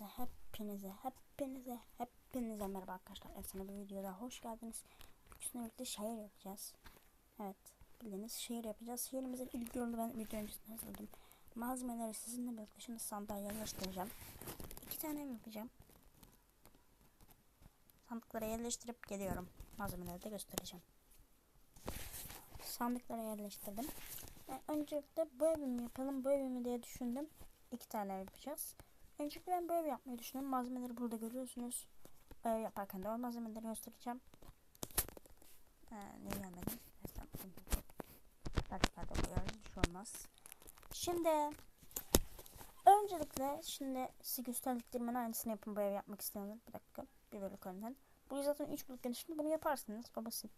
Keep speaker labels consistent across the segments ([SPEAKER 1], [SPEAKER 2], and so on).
[SPEAKER 1] Hepinize, hepinize, hepinize, hepinize merhaba arkadaşlar. Efsane bir videoda hoş geldiniz. Bugün birlikte şehir yapacağız. Evet, bildiğiniz şehir yapacağız. Şehrimizin ilk yolunu ben video öncesinde hazırladım. Malzemeleri sizinle birlikte şimdi sandığa yerleştireceğim. İki tane yapacağım. Sandıklara yerleştirip geliyorum. Malzemeleri de göstereceğim. Sandıklara yerleştirdim. Yani öncelikle bu evimi yapalım, bu evimi diye düşündüm. İki tane ev yapacağız. Öncelikle ben böyle yapmayı düşünüyorum. Malzemeleri burada görüyorsunuz. Ev yaparken de o malzemeleri göstereceğim. Ee, ne gelmedim? Dakikada koyarız. Şey olmaz. Şimdi öncelikle şimdi size gösterdiklerimin aynısını yapın ev yapmak isteyenler. Bir dakika. Bir bölük önden. Bu zaten 3 blok genişliğinde bunu yaparsınız. O basit.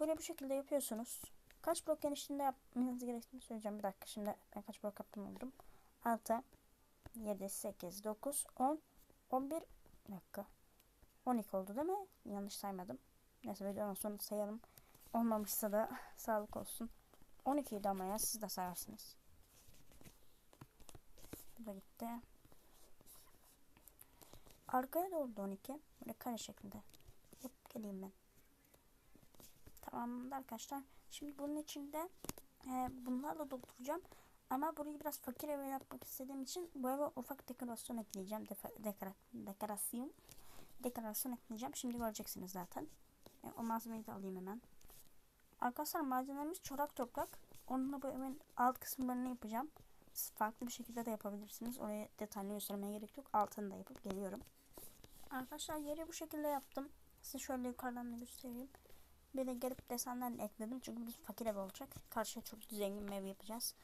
[SPEAKER 1] Böyle bu şekilde yapıyorsunuz. Kaç blok genişliğinde yapmanız gerektiğini söyleyeceğim. Bir dakika şimdi ben kaç blok yaptım buldum. 6 7 8 9 10 11 bir dakika. 12 oldu değil mi? Yanlış saymadım. Neyse videonun sonunda sayalım. Olmamışsa da sağlık olsun. 12 idi ama ya siz de sayarsınız. Bu da gitti. Arkaya da oldu 12. Böyle kare şeklinde. Hep geleyim ben. Tamam arkadaşlar. Şimdi bunun içinde e, bunlarla dolduracağım. Ama burayı biraz fakir eve yapmak istediğim için bu eve ufak dekorasyon ekleyeceğim. Defa, dekora, dekorasyon. Dekorasyon ekleyeceğim. Şimdi göreceksiniz zaten. E, o malzemeyi de alayım hemen. Arkadaşlar malzememiz çorak toprak. Onunla bu evin alt kısımlarını yapacağım. Siz farklı bir şekilde de yapabilirsiniz. Oraya detaylı göstermeye gerek yok. Altını da yapıp geliyorum. Arkadaşlar yeri bu şekilde yaptım. Size şöyle yukarıdan da göstereyim. Bir de gelip desenlerini ekledim. Çünkü biz fakir ev olacak. Karşıya çok zengin bir ev yapacağız.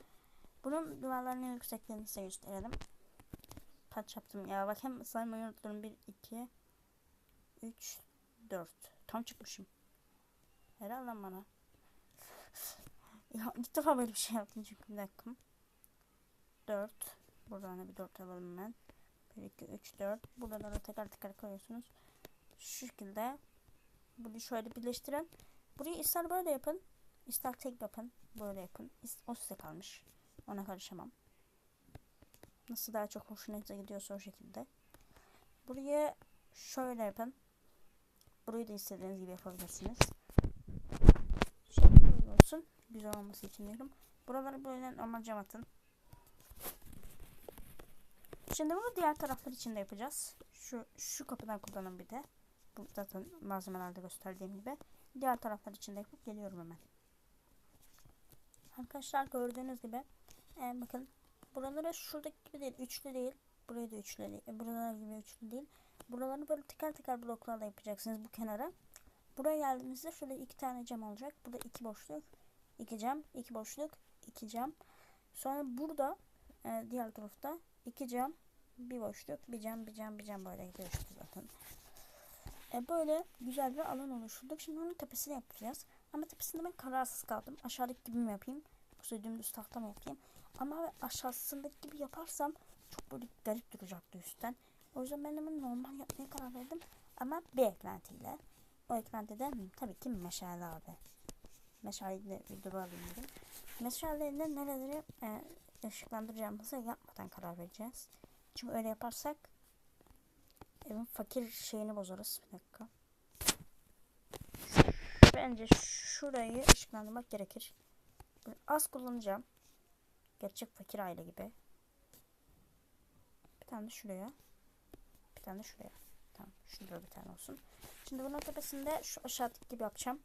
[SPEAKER 1] Bunun duvarlarının yüksekliğini size gösterelim. Kaç yaptım ya. Bak hem saymayı unuttum. 1, 2, 3, 4. Tam çıkmışım. Helal lan bana. ya ilk defa böyle bir şey yaptım çünkü bir dakika. 4. Buradan bir 4 alalım hemen. 1, 2, 3, 4. Buradan da tekrar tekrar koyuyorsunuz. Şu şekilde. Bunu şöyle birleştirin. Burayı ister böyle yapın. ister tek yapın. Böyle yapın. O size kalmış. Ona karışamam. Nasıl daha çok hoşunuza gidiyorsa o şekilde. Buraya şöyle yapın. Burayı da istediğiniz gibi yapabilirsiniz. Şöyle olsun. Güzel olması için diyorum. Buraları böyle normal cam atın. Şimdi bunu diğer taraflar için de yapacağız. Şu, şu kapıdan kullanın bir de. Bu zaten malzemelerde gösterdiğim gibi. Diğer taraflar için de yapıp geliyorum hemen. Arkadaşlar gördüğünüz gibi e, bakın buralara şuradaki gibi değil üçlü değil. Burayı da üçlü değil e, buralar gibi üçlü değil. Buralarını böyle teker teker bloklarla yapacaksınız bu kenara. Buraya geldiğimizde şöyle iki tane cam olacak. Burada iki boşluk iki cam iki boşluk iki cam. Sonra burada e, diğer tarafta iki cam bir boşluk bir cam bir cam bir cam böyle gidiyor zaten. E, böyle güzel bir alan oluşturduk. Şimdi onun tepesini yapacağız. Ama tepesinde ben kararsız kaldım. Aşağıdaki gibi mi yapayım? Yoksa dümdüz tahta mı yapayım ama aşağısındaki gibi yaparsam çok böyle garip duracaktı üstten. O yüzden ben hemen normal yapmaya karar verdim. Ama bir eklentiyle. O eklentide tabii ki meşale abi. Meşaleyle video alayım dedim. Meşaleyle nereleri e, ışıklandıracağımızı yapmadan karar vereceğiz. Çünkü öyle yaparsak evin fakir şeyini bozarız. Bir dakika. Bence şurayı ışıklandırmak gerekir. Böyle az kullanacağım. Gerçek fakir aile gibi. Bir tane de şuraya. Bir tane de şuraya. Tamam. Şurada bir tane olsun. Şimdi bunun tepesinde şu aşağıdaki gibi yapacağım.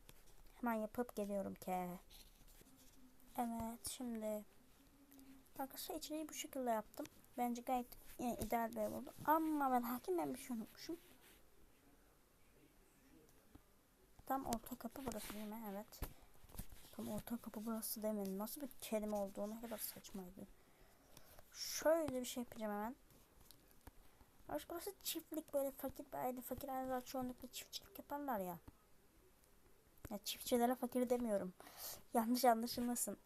[SPEAKER 1] Hemen yapıp geliyorum ki. Evet şimdi. Arkadaşlar içeriği bu şekilde yaptım. Bence gayet yani ideal bir oldu. Ama ben hakim ben bir şey unutmuşum. Tam orta kapı burası değil mi? Evet. Tam orta kapı burası demedim. Nasıl bir kelime olduğu ne kadar saçmaydı. Şöyle bir şey yapacağım hemen. Artık burası çiftlik böyle fakir bir aile. Fakir aileler çoğunlukla çiftçilik yaparlar ya. Ya çiftçilere fakir demiyorum. Yanlış anlaşılmasın.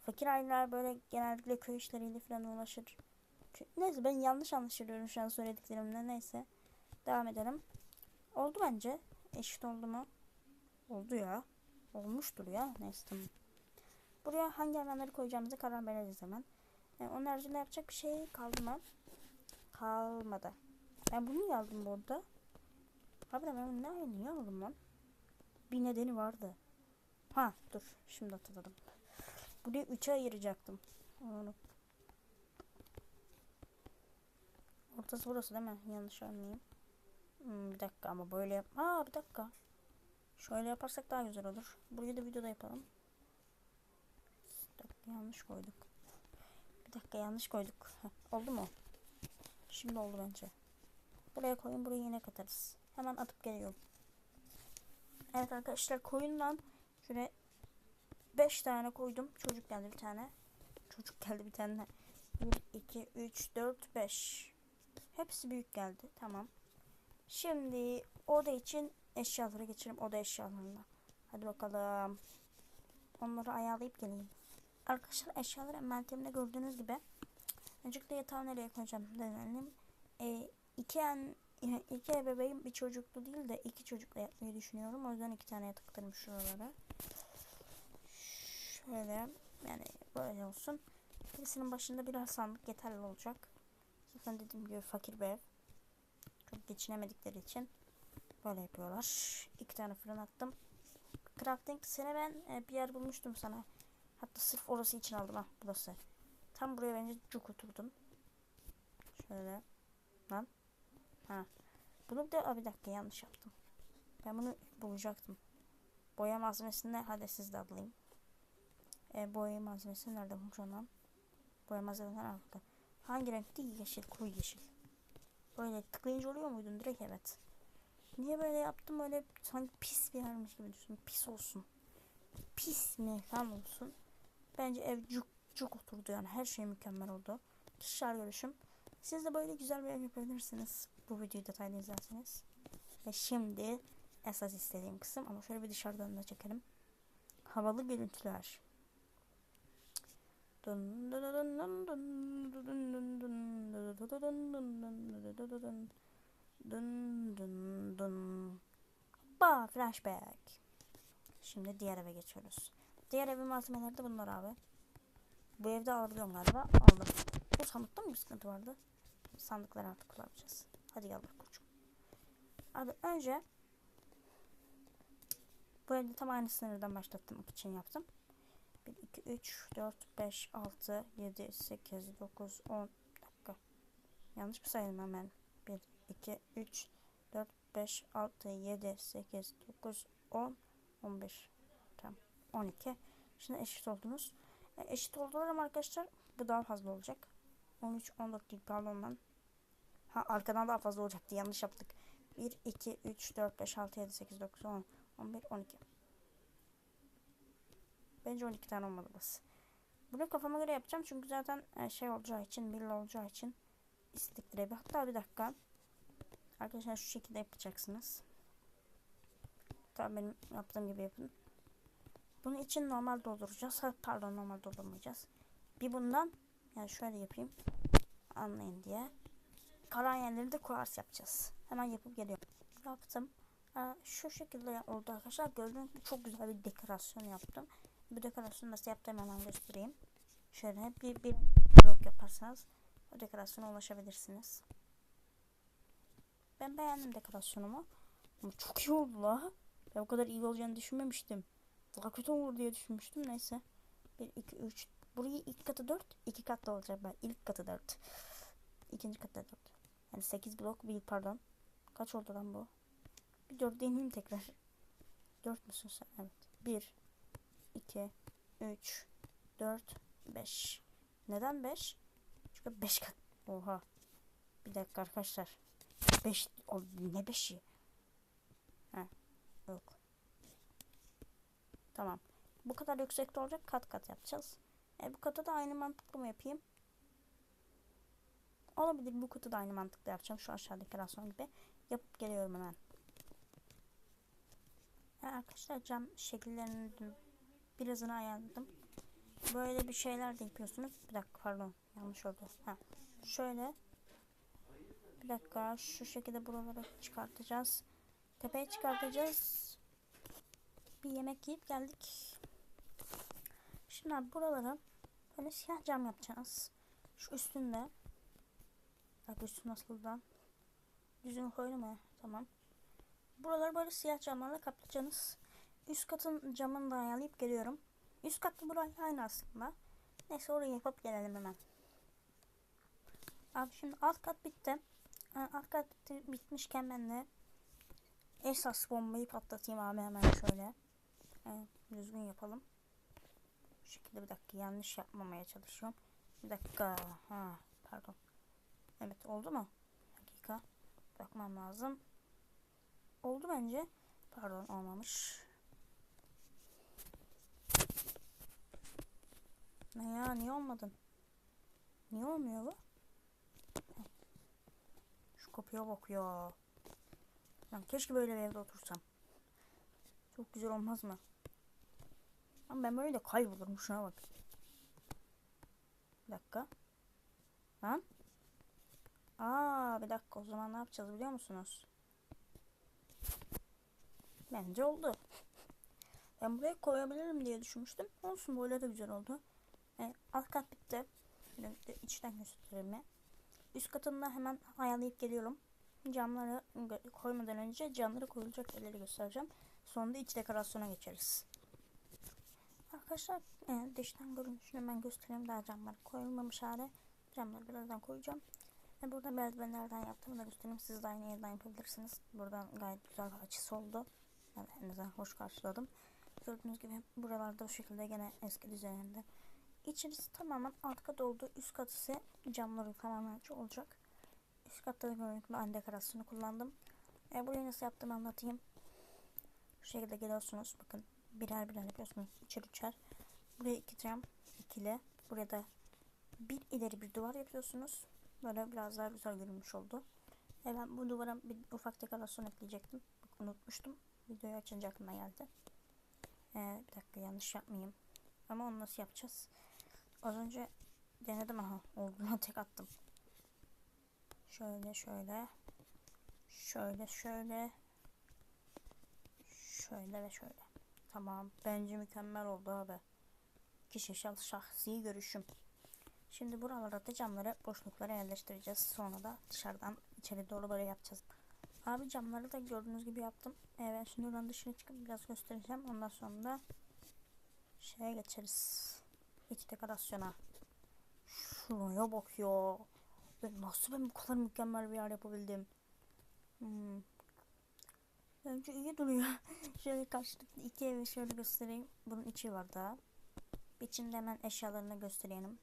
[SPEAKER 1] Fakir aileler böyle genellikle köy işleriyle falan uğraşır. Neyse ben yanlış anlaşılıyorum şu an söylediklerimle neyse. Devam edelim. Oldu bence. Eşit oldu mu? Oldu ya. Olmuştur ya. Neyse tamam. Buraya hangi alanları koyacağımıza karar vereceğiz hemen. Yani onun haricinde yapacak bir şey kaldı kalmadı. Ben bunu niye aldım bu arada? Abi ben bunu ne niye aldım lan? Bir nedeni vardı. Ha dur şimdi hatırladım. Burayı 3'e ayıracaktım. Onu. Ortası burası değil mi? Yanlış anlayayım. Hmm, bir dakika ama böyle yap. Aa bir dakika. Şöyle yaparsak daha güzel olur. Burayı da videoda yapalım. Bir dakika yanlış koyduk. Bir dakika yanlış koyduk. Heh, oldu mu? Şimdi oldu bence. Buraya koyun burayı yine katarız. Hemen atıp geliyorum. Evet arkadaşlar koyundan şöyle 5 tane koydum. Çocuk geldi bir tane. Çocuk geldi bir tane. 1, 2, 3, 4, 5. Hepsi büyük geldi. Tamam. Şimdi oda için eşyalara geçelim. Oda eşyalarına. Hadi bakalım. Onları ayarlayıp geleyim. Arkadaşlar eşyaları envanterimde gördüğünüz gibi. Öncelikle yatağı nereye koyacağım denelim. E, iki, en, iki ebeveyn bir çocuklu değil de iki çocukla yapmayı düşünüyorum. O yüzden iki tane yataklarım şuralara. Şöyle yani böyle olsun. Birisinin başında birer sandık yeterli olacak. Zaten dediğim gibi fakir bir ev. Çok geçinemedikleri için böyle yapıyorlar. İki tane fırın attım. Crafting sene ben e, bir yer bulmuştum sana. Hatta sırf orası için aldım ha burası. Tam buraya bence cuk oturdum. Şöyle. Lan. Ha. Bunu bir de bir dakika yanlış yaptım. Ben bunu bulacaktım. Boya malzemesini hadi siz de alayım. E, boya malzemesini nerede bulacağım? Boya malzemesinden altta. Hangi renkti? Yeşil, koyu yeşil. Böyle tıklayınca oluyor muydun? Direkt evet. Niye böyle yaptım? Böyle sanki pis bir yermiş gibi düşün. Pis olsun. Pis mekan olsun. Bence ev cuk cuk oturdu yani. Her şey mükemmel oldu. Kişisel görüşüm. Siz de böyle güzel bir ev yapabilirsiniz. Bu videoyu detaylı izlerseniz. Ve şimdi esas istediğim kısım ama şöyle bir dışarıdan da çekelim. Havalı görüntüler. Dun dun dun dun dun dun dun dun dun dun dun dun dun dun dun dun dun Ba flashback. Şimdi diğer eve geçiyoruz. Diğer evin malzemeleri de bunlar abi. Bu evde alabiliyorum galiba. Aldım. Bu sandıkta mı bir sıkıntı vardı? Sandıkları artık kullanacağız. Hadi gel bak koçum. Abi önce bu evde tam aynı sınırdan başlattım için yaptım. 1, 2, 3, 4, 5, 6, 7, 8, 9, 10 dakika. Yanlış mı saydım hemen? 1, 2, 3, 4, 5, 6, 7, 8, 9, 10, 11. Tamam. 12. Şimdi eşit oldunuz. E, eşit oldular ama arkadaşlar bu daha fazla olacak. 13, 14 değil pardon ben. Ha arkadan daha fazla olacaktı. Yanlış yaptık. 1, 2, 3, 4, 5, 6, 7, 8, 9, 10, 11, 12. Bence 12 tane olmalı burası. Bunu kafama göre yapacağım çünkü zaten e, şey olacağı için, belli olacağı için istedikleri bir. Hatta bir dakika. Arkadaşlar şu şekilde yapacaksınız. Tabii benim yaptığım gibi yapın. Bunun için normal dolduracağız. Ha, pardon normal doldurmayacağız. Bir bundan yani şöyle yapayım. Anlayın diye. Kalan yerleri de kuars yapacağız. Hemen yapıp geliyorum. Yaptım. Ee, şu şekilde oldu arkadaşlar. Gördüğünüz gibi çok güzel bir dekorasyon yaptım. Bu dekorasyonu nasıl yaptığımı hemen göstereyim. Şöyle bir, bir blok yaparsanız o dekorasyona ulaşabilirsiniz. Ben beğendim dekorasyonumu. Ama çok iyi oldu la. Ben o kadar iyi olacağını düşünmemiştim. Daha kötü olur diye düşünmüştüm. Neyse. 1, 2, 3. Burayı ilk katı 4. iki katlı olacak ben. İlk katı 4. İkinci katı 4. Yani 8 blok. Bir pardon. Kaç oldu lan bu? Bir 4 deneyeyim tekrar. 4 müsün sen? Evet. 1, 2, 3, 4, 5. Neden 5? Çünkü 5 kat. Oha. Bir dakika arkadaşlar. 5 ne 5'i? Ha. Yok. Tamam. Bu kadar yüksekte olacak kat kat yapacağız. E bu katı da aynı mantıklı mı yapayım? Olabilir bu kutu da aynı mantıklı yapacağım. Şu aşağıdaki rasyon gibi. Yapıp geliyorum hemen. E arkadaşlar cam şekillerini birazını ayarladım. Böyle bir şeyler de yapıyorsunuz. Bir dakika pardon. Yanlış oldu. Ha. Şöyle. Bir dakika. Şu şekilde buraları çıkartacağız. Tepeye çıkartacağız. Bir yemek yiyip geldik. Şimdi abi buraları böyle siyah cam yapacağız. Şu üstünde Bak üstü nasıl lan? Düzgün koydum mu? Tamam. Buraları böyle siyah camlarla kaplayacaksınız. Üst katın camını da ayarlayıp geliyorum. Üst katta burayı aynı aslında. Neyse orayı yapıp gelelim hemen. Abi şimdi alt kat bitti. Bitti, bitmişken ben de esas bombayı patlatayım abi hemen şöyle. Evet, düzgün yapalım. Bu şekilde bir dakika yanlış yapmamaya çalışıyorum. Bir dakika. Ha, pardon. Evet oldu mu? Dakika. Bakmam lazım. Oldu bence. Pardon olmamış. Ne ya niye olmadın? Niye olmuyor bu? Kapıya bak ya. Lan keşke böyle bir evde otursam. Çok güzel olmaz mı? Ama ben böyle de kaybolurum şuna bak. Bir dakika. Lan. Aa bir dakika o zaman ne yapacağız biliyor musunuz? Bence oldu. Ben buraya koyabilirim diye düşünmüştüm. Olsun böyle de güzel oldu. E, alt kat bitti. De içten göstereyim. ya. Üst katında hemen ayarlayıp geliyorum. Camları koymadan önce camları koyulacak yerleri göstereceğim. Sonra da iç dekorasyona geçeriz. Arkadaşlar e, dıştan görünüşünü ben göstereyim. Daha camlar koyulmamış hali. Camları birazdan koyacağım. Ve burada merdivenlerden yaptığımı da göstereyim. Siz de aynı yerden yapabilirsiniz. Buradan gayet güzel açısı oldu. Ben en azından hoş karşıladım. Gördüğünüz gibi buralarda bu şekilde gene eski düzeninde. İçerisi tamamen alt kat oldu. Üst kat ise camları tamamen olacak. Üst katta da gibi aynı dekorasyonu kullandım. E, burayı nasıl yaptığımı anlatayım. Şu şekilde geliyorsunuz. Bakın birer birer yapıyorsunuz. İçer üçer. Buraya iki cam ikili. Buraya da bir ileri bir duvar yapıyorsunuz. Böyle biraz daha güzel görünmüş oldu. E ben bu duvara bir ufak dekorasyon ekleyecektim. Bak, unutmuştum. Videoyu açınca aklıma geldi. E, bir dakika yanlış yapmayayım. Ama onu nasıl yapacağız? Az önce denedim aha. Olduğuna tek attım. Şöyle şöyle. Şöyle şöyle. Şöyle ve şöyle. Tamam. Bence mükemmel oldu abi. Kişisel şahsi görüşüm. Şimdi buralara da camları boşluklara yerleştireceğiz. Sonra da dışarıdan içeri doğru böyle yapacağız. Abi camları da gördüğünüz gibi yaptım. Ben şimdi oradan dışarı çıkıp biraz göstereceğim. Ondan sonra da şeye geçeriz. İç dekorasyona. Şuraya bak ya. Ben nasıl ben bu kadar mükemmel bir yer yapabildim. Hmm. Bence iyi duruyor. şöyle karşılıklı iki evi şöyle göstereyim. Bunun içi var daha. İçinde hemen eşyalarını göstereyim.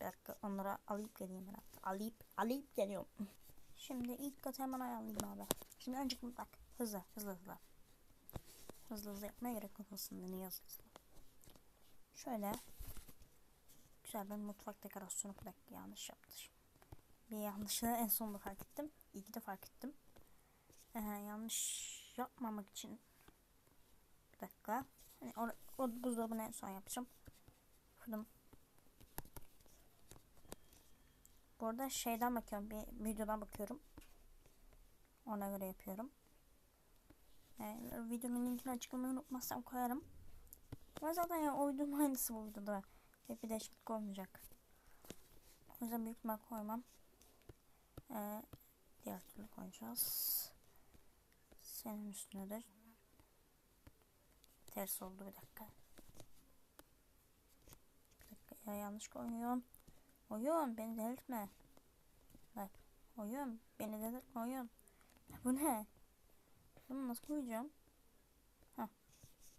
[SPEAKER 1] Bir dakika onlara alıp geleyim ben. Alıp, alıp geliyorum. Şimdi ilk katı hemen ayarlayayım abi. Şimdi önce bak hızlı hızlı hızlı. Hızlı hızlı yapmaya gerek yok aslında niye hızlı hızlı. Şöyle. Güzel bir mutfak dekorasyonu bir yanlış yaptım. Bir yanlışlığı en sonunda fark ettim. İyi ki de fark ettim. Ee, yanlış yapmamak için bir dakika. Hani o, o buzdolabını en son yapacağım. Fırın Bu arada şeyden bakıyorum. Bir videodan bakıyorum. Ona göre yapıyorum. Yani videonun linkini açıklamayı unutmazsam koyarım. Ama zaten ya uydurma aynısı bu videoda. Hep bir değişiklik olmayacak. O yüzden büyük ihtimal koymam. Ee, diğer türlü koyacağız. Senin üstüne de ters oldu bir dakika. Bir dakika ya yanlış koyuyorum. Oyun beni delirtme. Bak oyun beni delirtme oyun. Bu ne? Bunu nasıl koyacağım? Heh.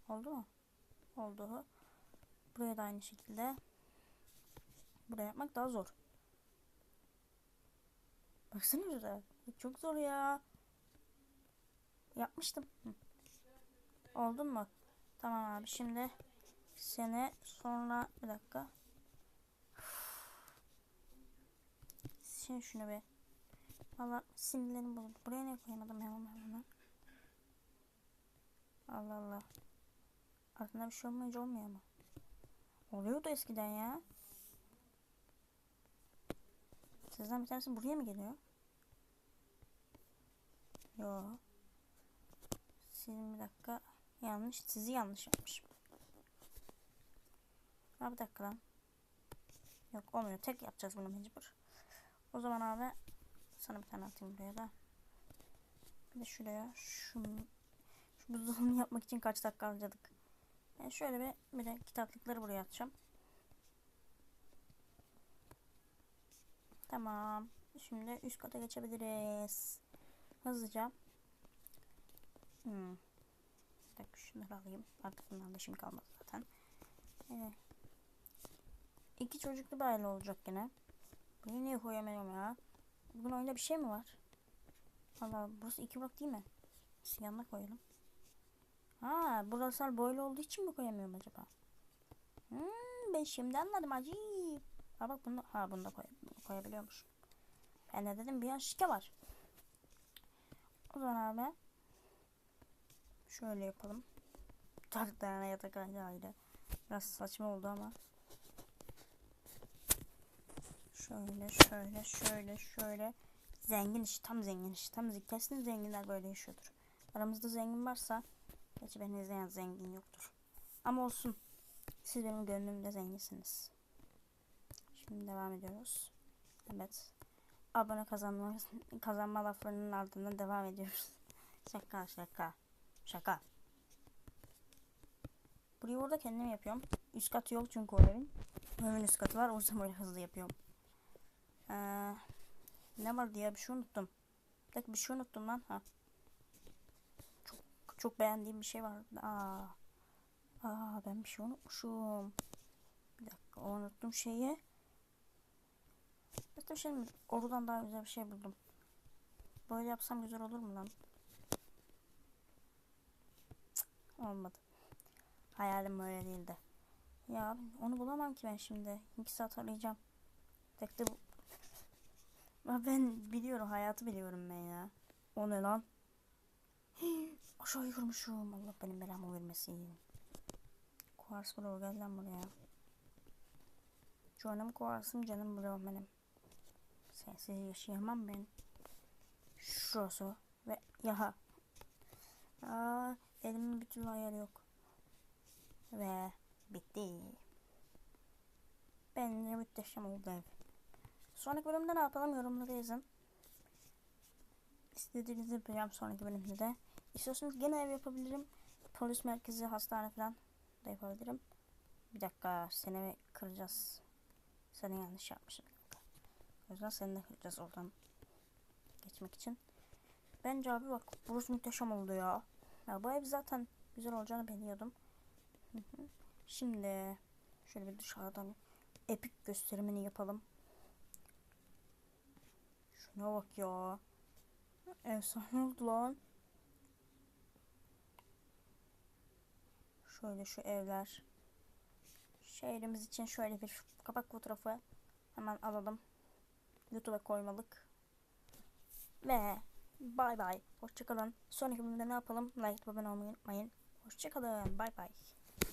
[SPEAKER 1] Oldu mu? Oldu. Buraya da aynı şekilde. Buraya yapmak daha zor. Baksana şurada. Çok zor ya. Yapmıştım. Hı. Oldun mu? Tamam abi şimdi sene sonra bir dakika. Şimdi şunu bir. Valla sinirlerim bozuldu. Buraya ne koyamadım hemen hemen. Allah Allah. Aslında bir şey olmayınca olmuyor ama. Oluyordu eskiden ya. Sizden bir tanesi buraya mı geliyor? Yo. Sizin bir dakika yanlış. Sizi yanlış yapmışım. Ha bir dakika lan. Yok olmuyor. Tek yapacağız bunu mecbur. O zaman abi Sana bir tane atayım buraya da. Bir de şuraya şu, şu buzdolabını yapmak için kaç dakika harcadık. Yani şöyle bir, bir de kitaplıkları buraya atacağım. Tamam. Şimdi üst kata geçebiliriz. Hızlıca. Hmm. Bir dakika şunları alayım. Artık bundan da işim kalmadı zaten. Evet. İki çocuklu bir aile olacak yine. Burayı niye koyamıyorum ya? Bugün oyunda bir şey mi var? Allah burası iki blok değil mi? Yanına koyalım. Ha burası böyle olduğu için mi koyamıyorum acaba? Hmm, ben şimdi anladım acı. Ha bak bunu ha bunu da koy, koyabiliyormuş. Ben de dedim bir yanlışlıkla var. O zaman abi şöyle yapalım. Dört tane yatak ayrı. Biraz saçma oldu ama. Şöyle şöyle şöyle şöyle. Zengin iş tam zengin iş. Tam. Kesin zenginler böyle yaşıyordur. Aramızda zengin varsa Gerçi beni izleyen zengin yoktur. Ama olsun. Siz benim gönlümde zenginsiniz. Şimdi devam ediyoruz. Evet. Abone kazanma, kazanma laflarının ardından devam ediyoruz. şaka şaka. Şaka. Burayı orada kendim yapıyorum. Üst katı yok çünkü o evin. Evin üst katı var. O yüzden böyle hızlı yapıyorum. Ee, ne var diye bir şey unuttum. Bir bir şey unuttum lan. Ha. Çok, beğendiğim bir şey var. Aa. Aa ben bir şey unutmuşum. Bir dakika unuttum şeyi. Mesela şimdi oradan daha güzel bir şey buldum. Böyle yapsam güzel olur mu lan? Cık, olmadı. Hayalim böyle değildi. Ya onu bulamam ki ben şimdi. İki saat arayacağım. Tek de bu. Ben biliyorum hayatı biliyorum ben ya. O ne lan? Aşağı yürümüşüm. Allah benim belamı vermesin. Kuars bro gel lan buraya. Canım kuarsım canım bro benim. Sensiz yaşayamam ben. Şurası ve yaha. Aa, elimin türlü ayarı yok. Ve bitti. Bence muhteşem oldu ev. Sonraki bölümde ne yapalım yorumlara yazın. İstediğinizi yapacağım sonraki bölümde de. İstiyorsanız gene ev yapabilirim. Polis merkezi, hastane falan da yapabilirim. Bir dakika seni kıracağız. Seni yanlış yapmışım. O yüzden seni de kıracağız oradan geçmek için. Bence abi bak burası muhteşem oldu ya. Ya bu ev zaten güzel olacağını biliyordum. Şimdi şöyle bir dışarıdan epik gösterimini yapalım. Şuna bak ya. Efsane oldu lan. Şöyle şu evler. Şehrimiz için şöyle bir kapak fotoğrafı hemen alalım. YouTube'a koymalık. Ve bay bay. Hoşçakalın. Sonraki bölümde ne yapalım? Like, abone olmayı unutmayın. Hoşçakalın. Bay bay.